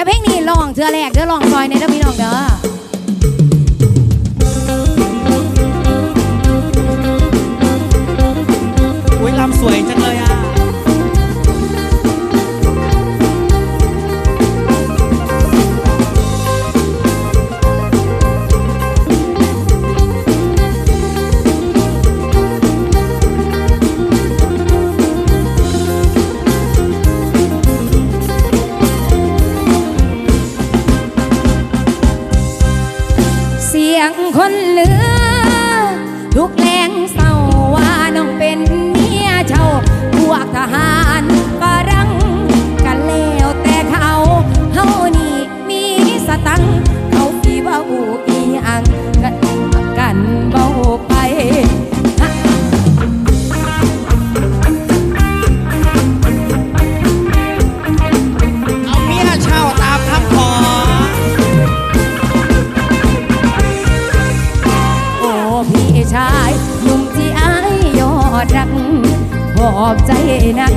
แต่เพลงนี้ลองเธอแรกเธอลองซอยในเด้อพี่น้องเด้อ คนเหลือทุกแล อดรักหอบใจนัก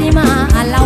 สิมาเล่า